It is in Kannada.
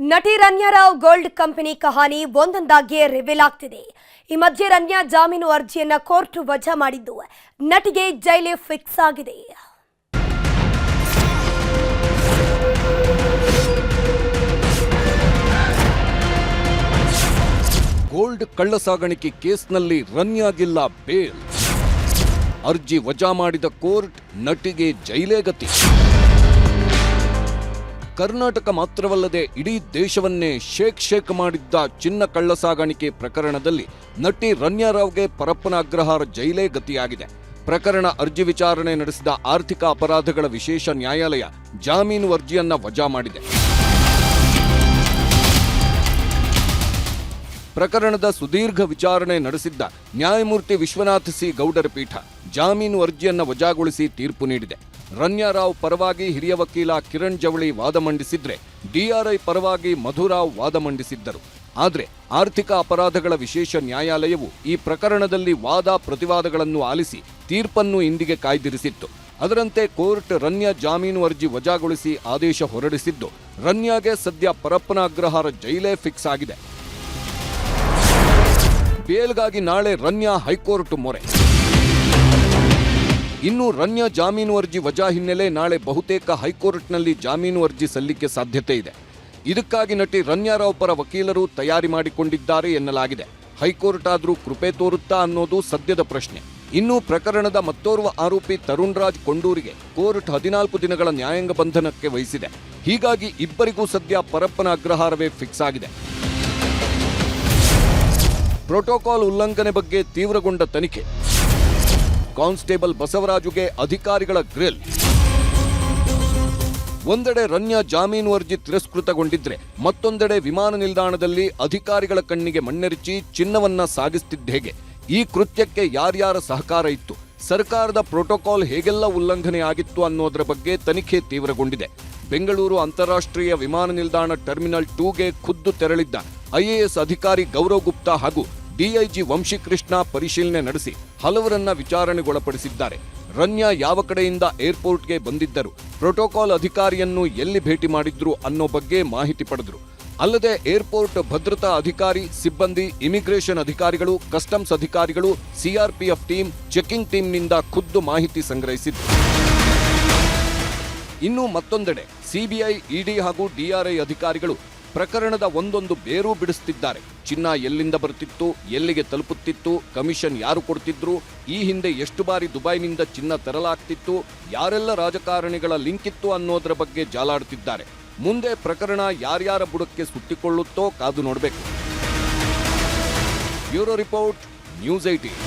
ನಟಿ ರನ್ಯಾರಾವ್ ಗೋಲ್ಡ್ ಕಂಪನಿ ಕಹಾನಿ ಒಂದೊಂದಾಗಿಯೇ ರಿವೀಲ್ ಆಗ್ತಿದೆ. ಈ ಮಧ್ಯೆ ರನ್ಯಾ ಜಾಮೀನು ಅರ್ಜಿಯನ್ನ ಕೋರ್ಟ್ ವಜಾ ಮಾಡಿದ್ದು ನಟಿಗೆ ಜೈಲು ಫಿಕ್ಸ್ ಆಗಿದೆ. ಗೋಲ್ಡ್ ಕಳ್ಳಸಾಗಣಿಕೆ ಕೇಸ್ನಲ್ಲಿ ರನ್ಯಾಗಿಲ್ಲ ಬೇಲ್. ಅರ್ಜಿ ವಜಾ ಮಾಡಿದ ಕೋರ್ಟ್ ನಟಿಗೆ ಜೈಲೇ ಗತಿ. ಕರ್ನಾಟಕ ಮಾತ್ರವಲ್ಲದೆ ಇಡೀ ದೇಶವನ್ನೇ ಶೇಕ್ ಶೇಕ್ ಮಾಡಿದ್ದ ಚಿನ್ನ ಕಳ್ಳಸಾಗಾಣಿಕೆ ಪ್ರಕರಣದಲ್ಲಿ ನಟಿ ರನ್ಯಾರಾವ್ಗೆ ಪರಪ್ಪನ ಅಗ್ರಹಾರ ಜೈಲೇ ಗತಿಯಾಗಿದೆ. ಪ್ರಕರಣ ಅರ್ಜಿ ವಿಚಾರಣೆ ನಡೆಸಿದ ಆರ್ಥಿಕ ಅಪರಾಧಗಳ ವಿಶೇಷ ನ್ಯಾಯಾಲಯ ಜಾಮೀನು ಅರ್ಜಿಯನ್ನ ವಜಾ ಮಾಡಿದೆ. ಪ್ರಕರಣದ ಸುದೀರ್ಘ ವಿಚಾರಣೆ ನಡೆಸಿದ್ದ ನ್ಯಾಯಮೂರ್ತಿ ವಿಶ್ವನಾಥ್ ಸಿ ಗೌಡರ ಪೀಠ ಜಾಮೀನು ಅರ್ಜಿಯನ್ನ ವಜಾಗೊಳಿಸಿ ತೀರ್ಪು ನೀಡಿದೆ. ರನ್ಯಾರಾವ್ ಪರವಾಗಿ ಹಿರಿಯ ವಕೀಲ ಕಿರಣ್ ಜವಳಿ ವಾದ ಮಂಡಿಸಿದ್ರೆ ಡಿಆರ್ಐ ಪರವಾಗಿ ಮಧುರಾವ್ ವಾದ ಮಂಡಿಸಿದ್ದರು. ಆದರೆ ಆರ್ಥಿಕ ಅಪರಾಧಗಳ ವಿಶೇಷ ನ್ಯಾಯಾಲಯವು ಈ ಪ್ರಕರಣದಲ್ಲಿ ವಾದ ಪ್ರತಿವಾದಗಳನ್ನು ಆಲಿಸಿ ತೀರ್ಪನ್ನು ಇಂದಿಗೆ ಕಾಯ್ದಿರಿಸಿತ್ತು. ಅದರಂತೆ ಕೋರ್ಟ್ ರನ್ಯ ಜಾಮೀನು ಅರ್ಜಿ ವಜಾಗೊಳಿಸಿ ಆದೇಶ ಹೊರಡಿಸಿದ್ದು, ರನ್ಯಾಗೆ ಸದ್ಯ ಪರಪ್ಪನ ಅಗ್ರಹಾರ ಜೈಲೇ ಫಿಕ್ಸ್ ಆಗಿದೆ. ಬೇಲ್ಗಾಗಿ ನಾಳೆ ರನ್ಯಾ ಹೈಕೋರ್ಟ್ ಮೊರೆ. ಇನ್ನು ರನ್ಯ ಜಾಮೀನು ಅರ್ಜಿ ವಜಾ ಹಿನ್ನೆಲೆ ನಾಳೆ ಬಹುತೇಕ ಹೈಕೋರ್ಟ್ನಲ್ಲಿ ಜಾಮೀನು ಅರ್ಜಿ ಸಲ್ಲಿಕೆ ಸಾಧ್ಯತೆ ಇದೆ. ಇದಕ್ಕಾಗಿ ನಟಿ ರನ್ಯಾರಾವ್ ಪರ ವಕೀಲರು ತಯಾರಿ ಮಾಡಿಕೊಂಡಿದ್ದಾರೆ ಎನ್ನಲಾಗಿದೆ. ಹೈಕೋರ್ಟ್ ಆದರೂ ಕೃಪೆ ತೋರುತ್ತಾ ಅನ್ನೋದು ಸದ್ಯದ ಪ್ರಶ್ನೆ. ಇನ್ನು ಪ್ರಕರಣದ ಮತ್ತೋರ್ವ ಆರೋಪಿ ತರುಣ್ ರಾಜ್ ಕೊಂಡೂರಿಗೆ ಕೋರ್ಟ್ ಹದಿನಾಲ್ಕು ದಿನಗಳ ನ್ಯಾಯಾಂಗ ಬಂಧನಕ್ಕೆ ವಹಿಸಿದೆ. ಹೀಗಾಗಿ ಇಬ್ಬರಿಗೂ ಸದ್ಯ ಪರಪ್ಪನ ಅಗ್ರಹಾರವೇ ಫಿಕ್ಸ್ ಆಗಿದೆ. ಪ್ರೋಟೋಕಾಲ್ ಉಲ್ಲಂಘನೆ ಬಗ್ಗೆ ತೀವ್ರಗೊಂಡ ತನಿಖೆ. ಕಾನ್ಸ್ಟೇಬಲ್ ಬಸವರಾಜುಗೆ ಅಧಿಕಾರಿಗಳ ಗ್ರಿಲ್. ಒಂದೆಡೆ ರನ್ಯ ಜಾಮೀನು ಅರ್ಜಿ ತಿರಸ್ಕೃತಗೊಂಡಿದ್ರೆ ಮತ್ತೊಂದೆಡೆ ವಿಮಾನ ನಿಲ್ದಾಣದಲ್ಲಿ ಅಧಿಕಾರಿಗಳ ಕಣ್ಣಿಗೆ ಮಣ್ಣೆರಚಿ ಚಿನ್ನವನ್ನ ಸಾಗಿಸ್ತಿದ್ದ ಹೇಗೆ? ಈ ಕೃತ್ಯಕ್ಕೆ ಯಾರ್ಯಾರ ಸಹಕಾರ ಇತ್ತು? ಸರ್ಕಾರದ ಪ್ರೋಟೋಕಾಲ್ ಹೇಗೆಲ್ಲ ಉಲ್ಲಂಘನೆ ಆಗಿತ್ತು ಅನ್ನೋದರ ಬಗ್ಗೆ ತನಿಖೆ ತೀವ್ರಗೊಂಡಿದೆ. ಬೆಂಗಳೂರು ಅಂತಾರಾಷ್ಟ್ರೀಯ ವಿಮಾನ ನಿಲ್ದಾಣ ಟರ್ಮಿನಲ್ ಟೂಗೆ ಖುದ್ದು ತೆರಳಿದ್ದ ಐಎಎಸ್ ಅಧಿಕಾರಿ ಗೌರವ್ ಗುಪ್ತಾ ಹಾಗೂ ಡಿಐಜಿ ವಂಶಿಕೃಷ್ಣ ಪರಿಶೀಲನೆ ನಡೆಸಿ ಹಲವರನ್ನ ವಿಚಾರಣೆಗೊಳಪಡಿಸಿದ್ದಾರೆ. ರನ್ಯಾ ಯಾವ ಕಡೆಯಿಂದ ಏರ್ಪೋರ್ಟ್ಗೆ ಬಂದಿದ್ದರು, ಪ್ರೋಟೋಕಾಲ್ ಅಧಿಕಾರಿಯನ್ನು ಎಲ್ಲಿ ಭೇಟಿ ಮಾಡಿದ್ರು ಅನ್ನೋ ಬಗ್ಗೆ ಮಾಹಿತಿ ಪಡೆದರು. ಅಲ್ಲದೆ ಏರ್ಪೋರ್ಟ್ ಭದ್ರತಾ ಅಧಿಕಾರಿ, ಸಿಬ್ಬಂದಿ, ಇಮಿಗ್ರೇಷನ್ ಅಧಿಕಾರಿಗಳು, ಕಸ್ಟಮ್ಸ್ ಅಧಿಕಾರಿಗಳು, ಸಿಆರ್ಪಿಎಫ್ ಟೀಮ್, ಚೆಕಿಂಗ್ ಟೀಮ್ನಿಂದ ಖುದ್ದು ಮಾಹಿತಿ ಸಂಗ್ರಹಿಸಿದ್ರು ಇನ್ನು ಮತ್ತೊಂದೆಡೆ, ಸಿಬಿಐ, ಇಡಿ ಹಾಗೂ ಡಿಆರ್ಐ ಅಧಿಕಾರಿಗಳು ಪ್ರಕರಣದ ಒಂದೊಂದು ಬೇರು ಬಿಡಿಸುತ್ತಿದ್ದಾರೆ ಚಿನ್ನ ಎಲ್ಲಿಂದ ಬರ್ತಿತ್ತು, ಎಲ್ಲಿಗೆ ತಲುಪುತ್ತಿತ್ತು, ಕಮಿಷನ್ ಯಾರು ಕೊಡ್ತಿದ್ರು, ಈ ಹಿಂದೆ ಎಷ್ಟು ಬಾರಿ ದುಬೈನಿಂದ ಚಿನ್ನ ತರಲಾಗ್ತಿತ್ತು, ಯಾರೆಲ್ಲ ರಾಜಕಾರಣಿಗಳ ಲಿಂಕ್ ಇತ್ತು ಅನ್ನೋದರ ಬಗ್ಗೆ ಜಾಲಾಡುತ್ತಿದ್ದಾರೆ ಮುಂದೆ ಪ್ರಕರಣ ಯಾರ್ಯಾರ ಬುಡಕ್ಕೆ ಸುತ್ತಿಕೊಳ್ಳುತ್ತೋ ಕಾದು ನೋಡಬೇಕು. Bureau report, news eighteen